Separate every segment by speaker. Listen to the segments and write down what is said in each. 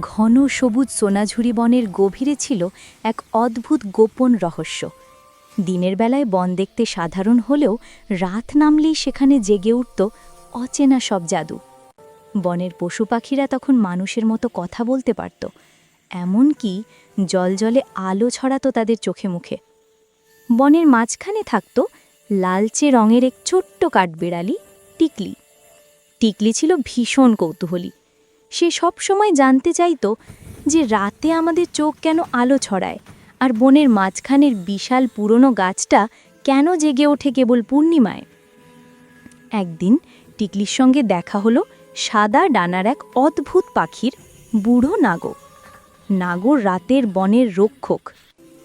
Speaker 1: ঘন সবুজ সোনাঝুরি বনের গভীরে ছিল এক অদ্ভুত গোপন রহস্য। দিনের বেলায় বন দেখতে সাধারণ হলেও রাত নামলেই সেখানে জেগে উঠত অচেনা সব জাদু। বনের পশু পাখিরা তখন মানুষের মতো কথা বলতে পারত, এমনকি জলজলে আলো ছড়াতো তাদের চোখে মুখে। বনের মাঝখানে থাকত লালচে রঙের এক ছোট্ট কাঠবিড়ালি টিকলি। টিকলি ছিল ভীষণ কৌতূহলী সে সব সময় জানতে চাইতো যে রাতে আমাদের চোখ কেন আলো ছড়ায় আর বনের মাঝখানের বিশাল পুরনো গাছটা কেন জেগে ওঠে কেবল পূর্ণিমায়। একদিন টিকলির সঙ্গে দেখা হলো সাদা ডানার এক অদ্ভুত পাখির বুড়ো নাগো। নাগর রাতের বনের রক্ষক।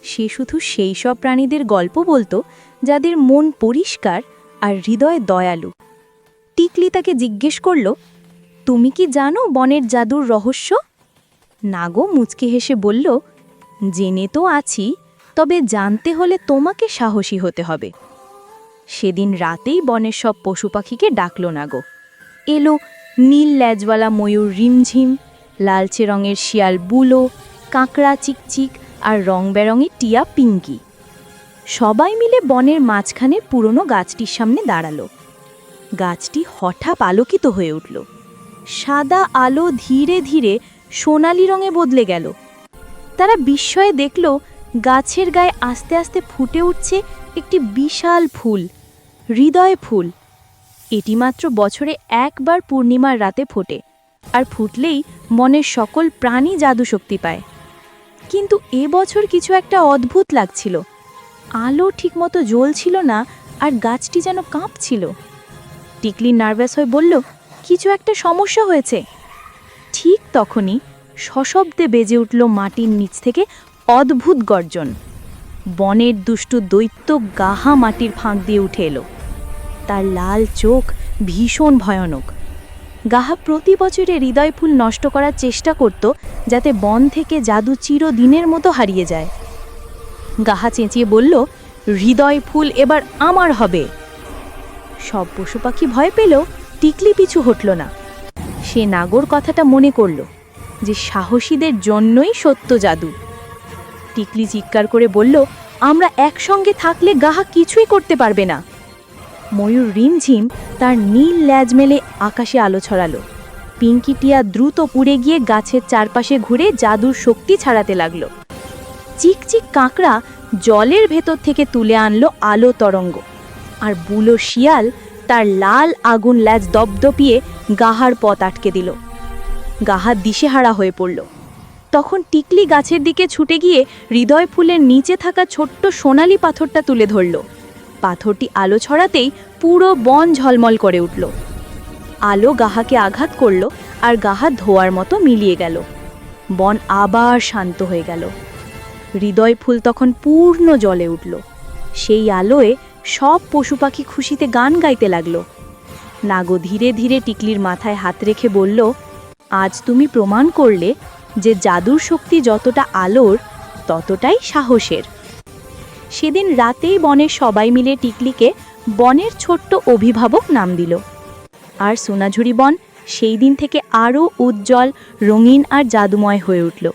Speaker 1: সে শুধু সেই সব প্রাণীদের গল্প বলতো যাদের মন পরিষ্কার আর হৃদয় দয়ালু। টিকলি তাকে জিজ্ঞেস করল তুমি কি জানো বনের জাদুর রহস্য? নাগো মুচকে হেসে বলল, জেনে তো আছি, তবে জানতে হলে তোমাকে সাহসী হতে হবে। সেদিন রাতেই বনের সব পশু পাখিকে ডাকল নাগো। এলো নীল ল্যাজওয়ালা ময়ূর রিমঝিম, লালচে রঙের শিয়াল বুলো, কাঁকড়া চিকচিক আর রং বেরঙের টিয়া পিঙ্কি। সবাই মিলে বনের মাঝখানে পুরনো গাছটির সামনে দাঁড়াল। গাছটি হঠাৎ আলোকিত হয়ে উঠল। সাদা আলো ধীরে ধীরে সোনালি রঙে বদলে গেল। তারা বিস্ময়ে দেখল, গাছের গায়ে আস্তে আস্তে ফুটে উঠছে একটি বিশাল ফুল, হৃদয় ফুল। এটি মাত্র বছরে একবার পূর্ণিমার রাতে ফোটে আর ফুটলেই মনের সকল প্রাণী জাদু শক্তি পায়। কিন্তু এ বছর কিছু একটা অদ্ভুত লাগছিল। আলো ঠিকমতো জ্বলছিল না আর গাছটি যেন কাঁপছিল। টিকলি নার্ভাস হয়ে বলল কিছু একটা সমস্যা হয়েছে। ঠিক তখনই সশব্দে বেজে উঠল মাটির নিচ থেকে অদ্ভুত গর্জন। বনের দুষ্টু দৈত্য গাহা মাটির ফাঁক দিয়ে উঠে এলো। তার লাল চোখ ভীষণ ভয়ানক। গাহা প্রতি বছরে হৃদয় ফুল নষ্ট করার চেষ্টা করত যাতে বন থেকে জাদু চিরদিনের মতো হারিয়ে যায়। গাহা চেঁচিয়ে বলল, হৃদয় ফুল এবার আমার হবে। সব পশু পাখি ভয় পেল। টিকলি পিছু হটল না। সে নাগর কথাটা মনে করল যে সাহসীদের জন্যই সত্য জাদু। টিকলি চিৎকার করে বলল, আমরা একসঙ্গে থাকলে গাহা কিছুই করতে পারবে না। ময়ূর রিমঝিম তার নীল ল্যাজ মেলে আকাশে আলো ছড়ালো। পিঙ্কি টিয়া দ্রুত পুড়ে গিয়ে গাছের চারপাশে ঘুরে জাদুর শক্তি ছাড়াতে লাগল। চিকচিক কাঁকড়া জলের ভেতর থেকে তুলে আনলো আলো তরঙ্গ। আর বুলো শিয়াল তার লাল আগুন ল্যাজ দপদপিয়ে গাহার পথ আটকে দিল। গাহা দিশেহারা হয়ে পড়ল। তখন টিকলি গাছের দিকে ছুটে গিয়ে হৃদয় ফুলের নিচে থাকা ছোট্ট সোনালি পাথরটা তুলে ধরল। পাথরটি আলো ছড়াতেই পুরো বন ঝলমল করে উঠল। আলো গাহাকে আঘাত করল আর গাহা ধোয়ার মতো মিলিয়ে গেল। বন আবার শান্ত হয়ে গেল। হৃদয় ফুল তখন পূর্ণ জলে উঠল। সেই আলোয় সব পশু পাখি খুশিতে গান গাইতে লাগল। নাগো ধীরে ধীরে টিকলির মাথায় হাত রেখে বলল, আজ তুমি প্রমাণ করলে যে জাদুর শক্তি যতটা আলোর, ততটাই সাহসের। সেদিন রাতেই বনের সবাই মিলে টিকলিকে বনের ছোট্ট অভিভাবক নাম দিল। আর সোনাঝুরি বন সেই দিন থেকে আরও উজ্জ্বল, রঙিন আর জাদুময় হয়ে উঠল।